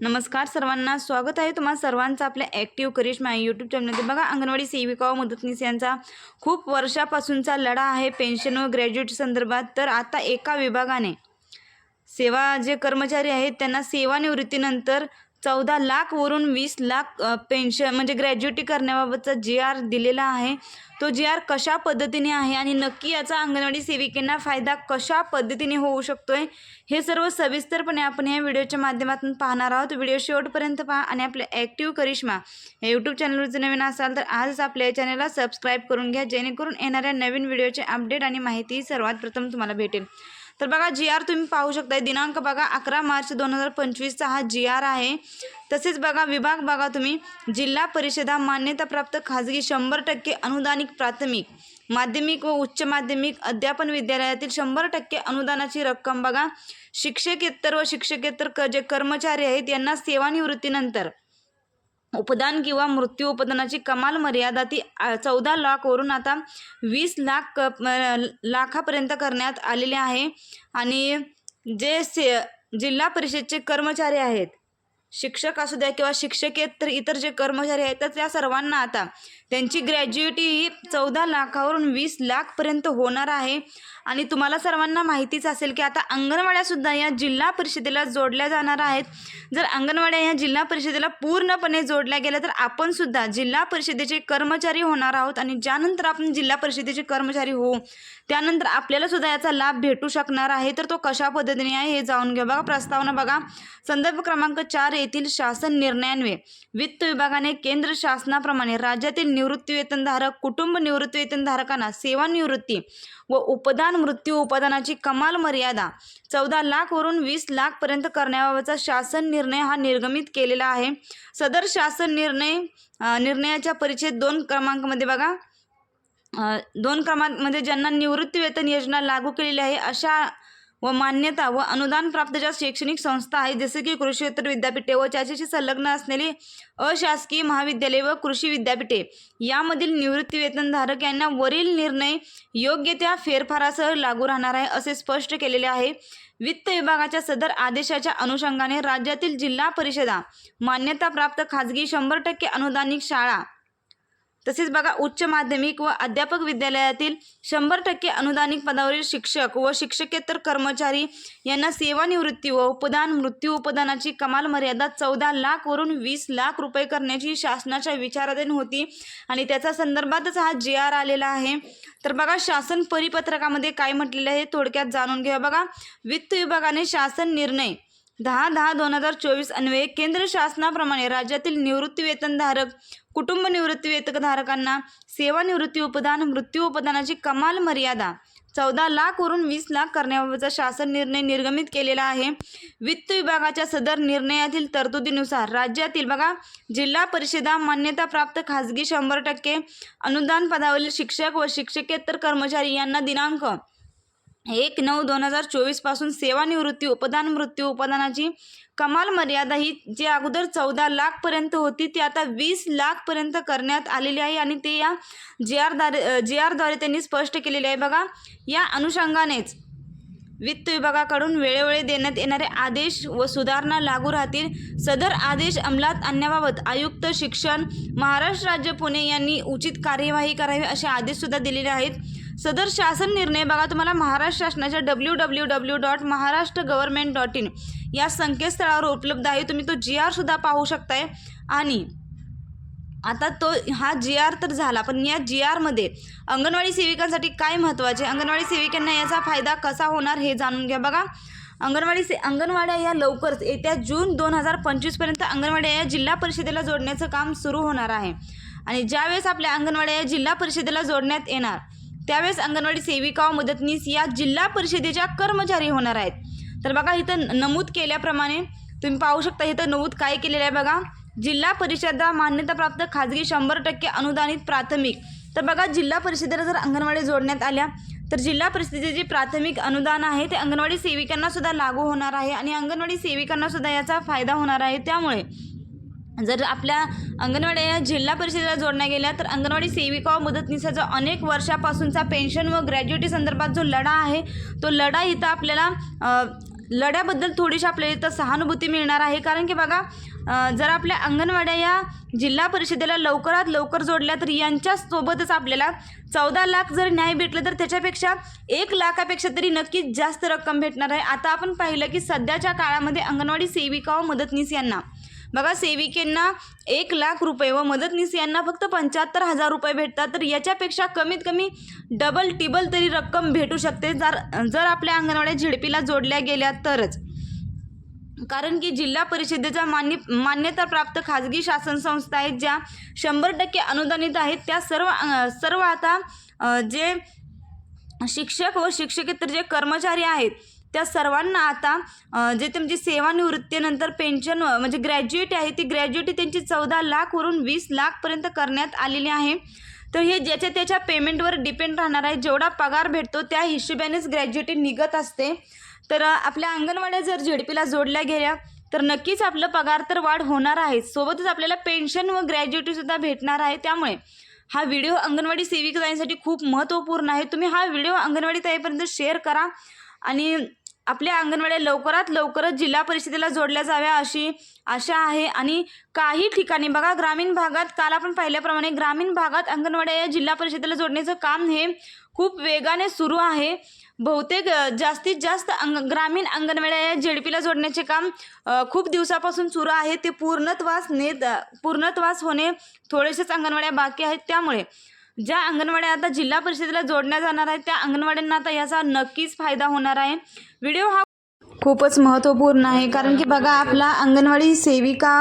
नमस्कार सर्वांना. स्वागत आहे तुम्हा सर्वांचं आपल्या ॲक्टिव्ह करिश्मा यूट्यूब चॅनलमध्ये बघा अंगणवाडी सेविका व मदतनीस यांचा खूप वर्षापासूनचा लढा आहे पेन्शन व ग्रॅज्युएट संदर्भात. तर आता एका विभागाने सेवा जे कर्मचारी आहेत त्यांना सेवानिवृत्तीनंतर चौदा लाखवरून वीस लाख पेन्शन म्हणजे ग्रॅज्युएटी करण्याबाबतचा जी आर दिलेला आहे. तो जी आर कशा पद्धतीने आहे आणि नक्की याचा अंगणवाडी सेविकांना फायदा कशा पद्धतीने होऊ शकतो आहे हे सर्व सविस्तरपणे आपण या व्हिडिओच्या माध्यमातून पाहणार आहोत. व्हिडिओ शेवटपर्यंत पहा आणि आपल्या ॲक्टिव्ह करिश्मा या यूट्यूब चॅनलवर जर नवीन असाल तर आजच आपल्या या चॅनलला सबस्क्राईब करून घ्या जेणेकरून येणाऱ्या नवीन व्हिडिओचे अपडेट आणि माहिती सर्वात प्रथम तुम्हाला भेटेल. तर बघा जी आर तुम्ही पाहू शकताय. दिनांक बघा अकरा मार्च दोन हजार पंचवीसचा हा जी आर आहे. तसेच बघा विभाग बघा तुम्ही. जिल्हा परिषदा मान्यताप्राप्त खाजगी शंभर टक्के अनुदानिक प्राथमिक माध्यमिक व उच्च माध्यमिक अध्यापन विद्यालयातील शंभर टक्के अनुदानाची रक्कम बघा. शिक्षकेतर व शिक्षकेतर क जे कर्मचारी आहेत यांना सेवानिवृत्तीनंतर उपदान किंवा मृत्यू उपदानाची कमाल मर्यादा ती चौदा लाखवरून आता वीस लाख क- लाखापर्यंत करण्यात आलेले आहे. आणि जे से जिल्हा परिषदचे कर्मचारी आहेत शिक्षक असू द्या किंवा शिक्षकेतर इतर जे कर्मचारी आहेत तर त्या सर्वांना आता त्यांची ग्रॅज्युएटी ही चौदा लाखावरून वीस लाखपर्यंत होणार आहे. आणि तुम्हाला सर्वांना माहितीच असेल की आता अंगणवाड्यासुद्धा या जिल्हा परिषदेला जोडल्या जाणार आहेत. जर अंगणवाड्या या जिल्हा परिषदेला पूर्णपणे जोडल्या गेल्या तर आपणसुद्धा जिल्हा परिषदेचे कर्मचारी होणार आहोत आणि ज्यानंतर आपण जिल्हा परिषदेचे कर्मचारी होऊ त्यानंतर आपल्याला सुद्धा याचा लाभ भेटू शकणार आहे. तर तो कशा पद्धतीने आहे हे जाऊन घ्या. बघा प्रस्तावना बघा. संदर्भ क्रमांक चार येथील शासन निर्णयान्वे वित्त विभागाने केंद्र शासनाप्रमाणे राज्यातील निवृत्तीवेतनधारक कुटुंब निवृत्तीवेतनधारकांना सेवानिवृत्ती व उपदान मृत्यू उपदानाची कमाल मर्यादा चौदा लाखवरून वीस लाखपर्यंत करण्याबाबतचा शासन निर्णय हा निर्गमित केलेला आहे. सदर शासन निर्णय निर्णयाच्या परिच्छेद दोन क्रमांकमध्ये बघा. दोन क्रमांकमध्ये म्हणजे ज्यांना निवृत्तीवेतन योजना लागू केलेली आहे अशा व मान्यता व अनुदान प्राप्त ज्या शैक्षणिक संस्था आहेत जसे की कृषीतर विद्यापीठे व त्याच्याशी संलग्न असलेली अशासकीय महाविद्यालये व कृषी विद्यापीठे यामधील निवृत्ती वेतनधारक यांना वरील निर्णय योग्य त्या फेरफारासह लागू राहणार आहे असे स्पष्ट केलेले आहे. वित्त विभागाच्या सदर आदेशाच्या अनुषंगाने राज्यातील जिल्हा परिषदा मान्यताप्राप्त खाजगी शंभर टक्के अनुदानिक शाळा तसेच बघा उच्च माध्यमिक व अध्यापक विद्यालयातील शंभर टक्के अनुदानिक पदावरील शिक्षक व शिक्षकेतर कर्मचारी यांना सेवानिवृत्ती व उपदान मृत्यू उपदानाची कमाल मर्यादा चौदा लाखवरून वीस लाख रुपये करण्याची शासनाच्या विचाराधीन होती. आणि त्याचा संदर्भातच हा जी आर आलेला आहे. तर बघा शासन परिपत्रकामध्ये काय म्हटलेलं आहे थोडक्यात जाणून घ्या. बघा वित्त विभागाने शासन निर्णय दहा दहा दोन हजार चोवीस अन्वये केंद्र शासनाप्रमाणे राज्यातील निवृत्तीवेतनधारक कुटुंब निवृत्तीवेतकधारकांना सेवानिवृत्ती उपदान मृत्यू उपदानाची कमाल मर्यादा चौदा लाखवरून वीस लाख करण्याबाबतचा शासन निर्णय निर्गमित केलेला आहे. वित्त विभागाच्या सदर निर्णयातील तरतुदीनुसार राज्यातील बघा जिल्हा परिषदा मान्यताप्राप्त खाजगी शंभर टक्के अनुदान पदावरील शिक्षक व शिक्षकेतर कर्मचारी यांना दिनांक एक नऊ दोन हजार चोवीसपासून सेवानिवृत्ती उपदान मृत्यू उपदानाची कमाल मर्यादा ही जी अगोदर चौदा लाखपर्यंत होती ती आता वीस लाखपर्यंत करण्यात आलेली आहे आणि ते या जी आरद्वारे जे आरद्वारे त्यांनी स्पष्ट केलेले आहे. बघा या अनुषंगानेच वित्त विभागाकडून वेळोवेळी देण्यात येणारे आदेश व सुधारणा लागू राहतील. सदर आदेश अंमलात आणण्याबाबत आयुक्त शिक्षण महाराष्ट्र राज्य पुणे यांनी उचित कार्यवाही करावी असे आदेशसुद्धा दिलेले आहेत. सदर शासन निर्णय बघा तुम्हाला महाराष्ट्र शासनाच्या W W W dot Maharashtra government dot in या संकेतस्थळावर उपलब्ध आहे. तुम्ही तो जी आरसुद्धा पाहू शकताय. आणि आता तो हा जी आर तर झाला पण या जी आरमध्ये अंगणवाडी सेविकांसाठी काय महत्त्वाचे? अंगणवाडी सेविकांना याचा फायदा कसा होणार हे जाणून घ्या बघा. अंगणवाडी से अंगणवाड्या या लवकरच येत्या जून दोन हजार पंचवीसपर्यंत अंगणवाड्या या जिल्हा परिषदेला जोडण्याचं काम सुरू होणार आहे. आणि ज्यावेळेस आपल्या अंगणवाड्या या जिल्हा परिषदेला जोडण्यात येणार त्यावेळेस अंगणवाडी सेविका व मदतनीस या जिल्हा परिषदेच्या कर्मचारी होणार आहेत. तर बघा इथं नमूद केल्याप्रमाणे तुम्ही पाहू शकता इथं नमूद काय केलेलं आहे बघा. जिल्हा परिषदा मान्यताप्राप्त खाजगी शंभर टक्के अनुदानित प्राथमिक. तर बघा जिल्हा परिषदेला जर अंगणवाडी जोडण्यात आल्या तर जिल्हा परिषदेचे जे प्राथमिक अनुदान आहे ते अंगणवाडी सेविकांना सुद्धा लागू होणार आहे आणि अंगणवाडी सेविकांना सुद्धा याचा फायदा होणार आहे. त्यामुळे जर आपल्या अंगणवाड्या या जिल्हा परिषदेला जोडण्या गेल्या तर अंगणवाडी सेविका व मदतनीसाचा अनेक वर्षापासूनचा पेन्शन व ग्रॅज्युएटी संदर्भात जो लढा आहे तो लढा इथं आपल्याला लढ्याबद्दल थोडीशी आपल्याला इथं सहानुभूती मिळणार आहे. कारण की बघा जर आपल्या अंगणवाड्या या जिल्हा परिषदेला लवकरात लवकर जोडल्या तर यांच्यासोबतच आपल्याला चौदा लाख जर न्याय भेटलं तर त्याच्यापेक्षा एक लाखापेक्षा तरी नक्कीच जास्त रक्कम भेटणार आहे. आता आपण पाहिलं की सध्याच्या काळामध्ये अंगणवाडी सेविका व मदतनीस यांना बघा सेविकेंना एक लाख रुपये व मदतनीस यांना फक्त पंच्याहत्तर हजार रुपये भेटतात. तर याच्यापेक्षा कमीत कमी डबल टिबल तरी रक्कम भेटू शकते जर जर आपल्या अंगणवाड्या झेडपीला जोडल्या गेल्या तरच. कारण की जिल्हा परिषदेच्या मान्य मान्यताप्राप्त खाजगी शासन संस्था आहेत ज्या शंभर टक्के अनुदानित आहेत. त्या सर्व सर्व आता जे शिक्षक व शिक्षकेतर जे कर्मचारी आहेत त्या सर्वांना आता जे तुमची सेवानिवृत्तीनंतर पेन्शन म्हणजे ग्रॅज्युएट आहे ती ग्रॅज्युएटी त्यांची चौदा लाखवरून वीस लाखपर्यंत करण्यात आलेली आहे. तर हे ज्याच्या त्याच्या पेमेंटवर डिपेंड राहणार आहे जेवढा पगार भेटतो त्या हिशोबानेच ग्रॅज्युएटी निघत असते. तर आपल्या अंगणवाड्या जर झेडपीला जोडल्या गेल्या तर नक्कीच आपलं पगार तर वाढ होणार आहे. सोबतच आपल्याला पेन्शन व ग्रॅज्युएटीसुद्धा भेटणार आहे. त्यामुळे हा व्हिडिओ अंगणवाडी सेविकांसाठी खूप महत्त्वपूर्ण आहे. तुम्ही हा व्हिडिओ अंगणवाडी ताईपर्यंत शेअर करा. आणि आपल्या अंगणवाड्या लवकरात लवकरच जिल्हा परिषदेला जोडल्या जाव्या अशी आशा आहे. आणि काही ठिकाणी बघा ग्रामीण भागात काल आपण पाहिल्याप्रमाणे ग्रामीण भागात अंगणवाड्या या जिल्हा परिषदेला जोडण्याचं काम हे खूप वेगाने सुरू आहे. बहुतेक जास्तीत जास्त अंग ग्रामीण अंगणवाड्या या जेडपीला जोडण्याचे काम खूप दिवसापासून सुरू आहे. ते पूर्णत्वास नेत पूर्णत्वास होणे थोडेसेच अंगणवाड्या बाकी आहेत त्यामुळे. ज्या अंगणवाड्या आता जिल्हा परिषदेला जोडल्या जाणार आहेत त्या अंगणवाड्यांना आता याचा नक्कीच फायदा होणार आहे. व्हिडिओ हा खूपच महत्त्वपूर्ण आहे. कारण की बघा आपला अंगणवाडी सेविका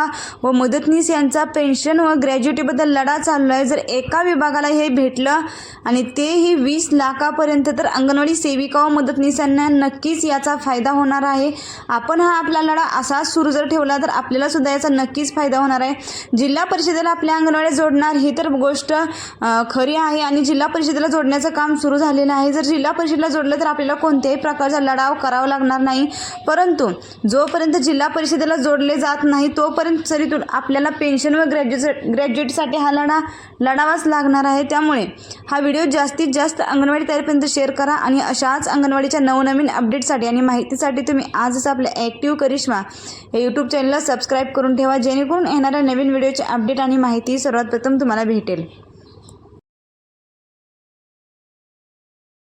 व मदतनीस यांचा पेन्शन व ग्रॅज्युएटीबद्दल लढा चाललो आहे. जर एका विभागाला हे भेटलं आणि तेही वीस लाखापर्यंत तर अंगणवाडी सेविका व मदतनीसांना नक्कीच याचा फायदा होणार आहे. आपण हा आपला लढा असाच सुरू जर ठेवला तर आपल्याला सुद्धा याचा नक्कीच फायदा होणार आहे. जिल्हा परिषदेला आपल्या अंगणवाड्या जोडणार ही तर गोष्ट खरी आहे आणि जिल्हा परिषदेला जोडण्याचं काम सुरू झालेलं आहे. जर जिल्हा परिषदेला जोडलं तर आपल्याला कोणत्याही प्रकारचा लढाव करावा लागणार नाही. परंतु जोपर्यंत जिल्हा परिषदेला जोडले जात नाही तोपर्यंत सरीतून आपल्याला पेन्शन व ग्रॅज्युएट ग्रॅज्युएटसाठी हा लढा लढावाच लागणार आहे. त्यामुळे हा व्हिडिओ जास्तीत जास्त अंगणवाडी तयारीपर्यंत शेअर करा आणि अशाच अंगणवाडीच्या नवनवीन अपडेटसाठी आणि माहितीसाठी तुम्ही आजच आपल्या ॲक्टिव्ह करिश्मा या यूट्यूब चॅनलला सबस्क्राईब करून ठेवा जेणेकरून येणाऱ्या नवीन व्हिडिओचे अपडेट आणि माहिती सर्वात प्रथम तुम्हाला भेटेल.